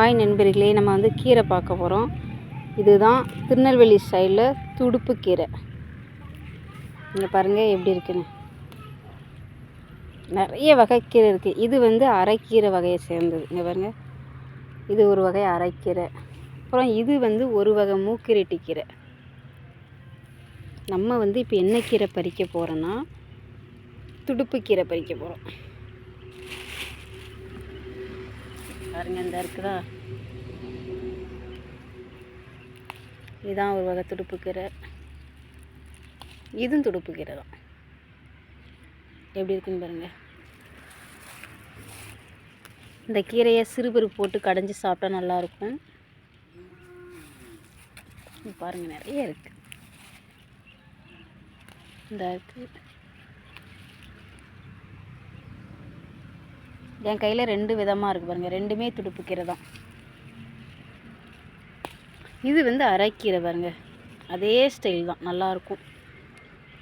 Hi நண்பர்களே நம்ம வந்து கீரை பார்க்க போகிறோம் இதுதான் திருநெல்வேலி ஸ்டைலில் துடுப்பு கீரை. இங்கே பாருங்கள் எப்படி இருக்குன்னு. நிறைய வகை கீரை இருக்குது இது வந்து அரைக்கீரை வகையை சேர்ந்தது. இங்கே பாருங்கள் இது ஒரு வகை அரைக்கீரை. அப்புறம் இது வந்து ஒரு வகை மூக்கிரெட்டி கீரை. நம்ம வந்து இப்போ என்ன கீரை பறிக்க போகிறோன்னா துடுப்பு கீரை பறிக்க போகிறோம் பாருங்கள் இந்த இருக்குதா? இதுதான் ஒரு வகை துடுப்பு கீரை. இதுவும் துடுப்பு கீரை தான். எப்படி இருக்குன்னு பாருங்கள் இந்த கீரையை சிறுபருப்பு போட்டு கடைஞ்சி சாப்பிட்டா நல்லாயிருக்கும் பாருங்கள் நிறைய இருக்குது இந்த இருக்குது என் கையில் ரெண்டு விதமாக இருக்குது பாருங்கள் ரெண்டுமே துடுப்பு கீரை தான். இது வந்து அரைக்கீரை பாருங்க. அதே ஸ்டைல் தான். நல்லாயிருக்கும்